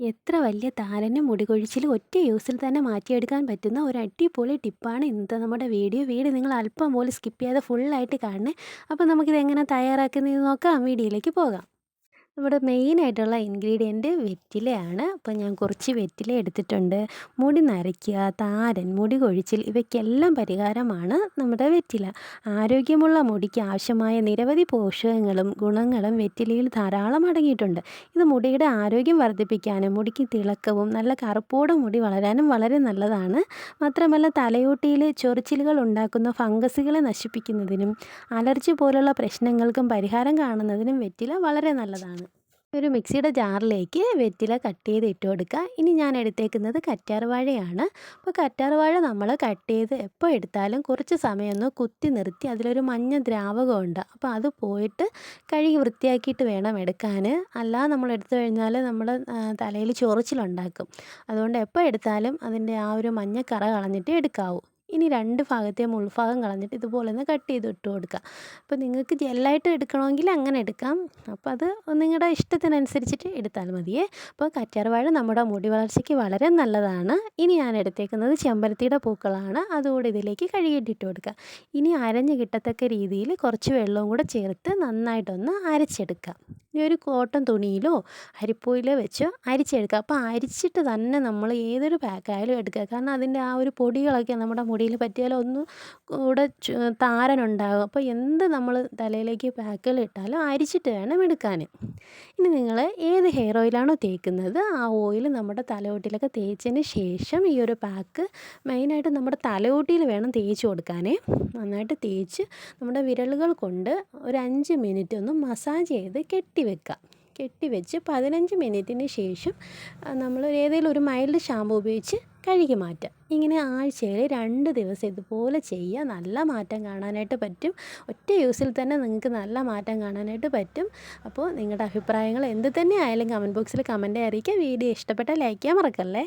എത്ര വലിയ താരനും മുടികൊഴിച്ചിലും ഒറ്റ യൂസിൽ തന്നെ മാറ്റിയെടുക്കാൻ പറ്റുന്ന ഒരു അടിപൊളി ടിപ്പാണ് ഇന്നത്തെ നമ്മുടെ വീഡിയോ. വീഡിയോ നിങ്ങൾ അല്പം പോലും സ്കിപ്പ് ചെയ്യാതെ ഫുള്ളായിട്ട് കാണണേ. അപ്പോൾ നമുക്കിത് എങ്ങനെ തയ്യാറാക്കുന്നതെന്ന് നോക്കാം. വീഡിയോയിലേക്ക് പോകാം. നമ്മുടെ മെയിനായിട്ടുള്ള ഇൻഗ്രീഡിയന്റ് വെറ്റിലയാണ്. അപ്പോൾ ഞാൻ കുറച്ച് വെറ്റില എടുത്തിട്ടുണ്ട്. മുടി നരയ്ക്കുക താരൻ മുടി കൊഴിച്ചിൽ ഇവയ്ക്കെല്ലാം പരിഹാരമാണ് നമ്മുടെ വെറ്റില. ആരോഗ്യമുള്ള മുടിക്ക് ആവശ്യമായ നിരവധി പോഷകങ്ങളും ഗുണങ്ങളും വെറ്റിലയിൽ ധാരാളം അടങ്ങിയിട്ടുണ്ട്. ഇത് മുടിയുടെ ആരോഗ്യം വർദ്ധിപ്പിക്കാനും മുടിക്ക് തിളക്കവും നല്ല കറുപ്പോടെ മുടി വളരാനും വളരെ നല്ലതാണ്. മാത്രമല്ല തലയോട്ടിയിൽ ചൊറിച്ചിലുകൾ ഉണ്ടാക്കുന്ന ഫംഗസുകളെ നശിപ്പിക്കുന്നതിനും അലർജി പോലുള്ള പ്രശ്നങ്ങൾക്കും പരിഹാരം കാണുന്നതിനും വെറ്റില വളരെ നല്ലതാണ്. ഒരു മിക്സിയുടെ ജാറിലേക്ക് വെറ്റില കട്ട് ചെയ്ത് ഇട്ട് കൊടുക്കുക. ഇനി ഞാൻ എടുത്തേക്കുന്നത് കറ്റാർവാഴയാണ് അപ്പോൾ കറ്റാർവാഴ നമ്മൾ കട്ട് ചെയ്ത് എപ്പോൾ എടുത്താലും കുറച്ച് സമയം ഒന്ന് കുത്തി നിർത്തി അതിലൊരു മഞ്ഞ ദ്രാവകമുണ്ട്. അപ്പോൾ അത് പോയിട്ട് കഴുകി വൃത്തിയാക്കിയിട്ട് വേണം എടുക്കാൻ. അല്ലാതെ നമ്മൾ എടുത്തു കഴിഞ്ഞാൽ നമ്മൾ തലയിൽ ചൊറിച്ചിലുണ്ടാക്കും. അതുകൊണ്ട് എപ്പോൾ എടുത്താലും അതിന്റെ ആ ഒരു മഞ്ഞ കറ കളഞ്ഞിട്ട് എടുക്കാവൂ. ഇനി രണ്ട് ഭാഗത്തെ മുൾഭാഗം കളഞ്ഞിട്ട് ഇതുപോലെ ഒന്ന് കട്ട് ചെയ്ത് ഇട്ട് കൊടുക്കുക അപ്പോൾ നിങ്ങൾക്ക് ജെല്ലായിട്ട് എടുക്കണമെങ്കിൽ അങ്ങനെ എടുക്കാം. അപ്പോൾ അത് നിങ്ങളുടെ ഇഷ്ടത്തിനനുസരിച്ചിട്ട് എടുത്താൽ മതിയേ. അപ്പോൾ കറ്റാർവാഴ നമ്മുടെ മുടി വളർച്ചയ്ക്ക് വളരെ നല്ലതാണ്. ഇനി ഞാൻ എടുത്തേക്കുന്നത് ചെമ്പരത്തിയുടെ പൂക്കളാണ്. അതുകൂടി ഇതിലേക്ക് കഴുകിയിട്ടിട്ട് കൊടുക്കുക ഇനി അരഞ്ഞ് കിട്ടത്തക്ക രീതിയിൽ കുറച്ച് വെള്ളവും കൂടെ ചേർത്ത് നന്നായിട്ടൊന്ന് അരച്ചെടുക്കുക ഒരു കോട്ടൺ തുണിയിലോ അരിപ്പൂയിലോ വെച്ച് അരിച്ചെടുക്കുക. അപ്പോൾ അരിച്ചിട്ട് തന്നെ നമ്മൾ ഏതൊരു പാക്കായാലും എടുക്കുക. കാരണം അതിന്റെ ആ ഒരു പൊടികളൊക്കെ നമ്മുടെ മുടിയിൽ പറ്റിയാൽ ഒന്ന് കൂടെ താരനുണ്ടാകും. അപ്പോൾ എന്ത് നമ്മൾ തലയിലേക്ക് പാക്കുകൾ ഇട്ടാലും അരിച്ചിട്ട് വേണം എടുക്കാൻ ഇനി നിങ്ങൾ ഏത് ഹെയർ ഓയിലാണോ തേക്കുന്നത് ആ ഓയിൽ നമ്മുടെ തലയോട്ടിലൊക്കെ തേച്ചതിന് ശേഷം ഈ ഒരു പാക്ക് മെയിനായിട്ട് നമ്മുടെ തലയോട്ടിയിൽ വേണം തേച്ച് കൊടുക്കാനേ. നന്നായിട്ട് തേച്ച് നമ്മുടെ വിരലുകൾ കൊണ്ട് ഒരു അഞ്ച് മിനിറ്റ് ഒന്ന് മസാജ് ചെയ്ത് കെട്ടി വെക്കുക. കെട്ടി വെച്ച് പതിനഞ്ച് മിനിറ്റിന് ശേഷം നമ്മൾ ഏതെങ്കിലും ഒരു മൈൽഡ് ഷാമ്പു ഉപയോഗിച്ച് കഴുകി മാറ്റുക. ഇങ്ങനെ ആഴ്ചയിൽ രണ്ട് ദിവസം ഇതുപോലെ ചെയ്യുക. നല്ല മാറ്റം കാണാനായിട്ട് പറ്റും. ഒറ്റ യൂസിൽ തന്നെ നിങ്ങൾക്ക് നല്ല മാറ്റം കാണാനായിട്ട് പറ്റും. അപ്പോൾ നിങ്ങളുടെ അഭിപ്രായങ്ങൾ എന്ത് തന്നെ ആയാലും കമന്റ് ബോക്സിൽ കമന്റ് അറിയിക്കുക. വീഡിയോ ഇഷ്ടപ്പെട്ടാൽ ലൈക്ക് ചെയ്യാൻ മറക്കല്ലേ?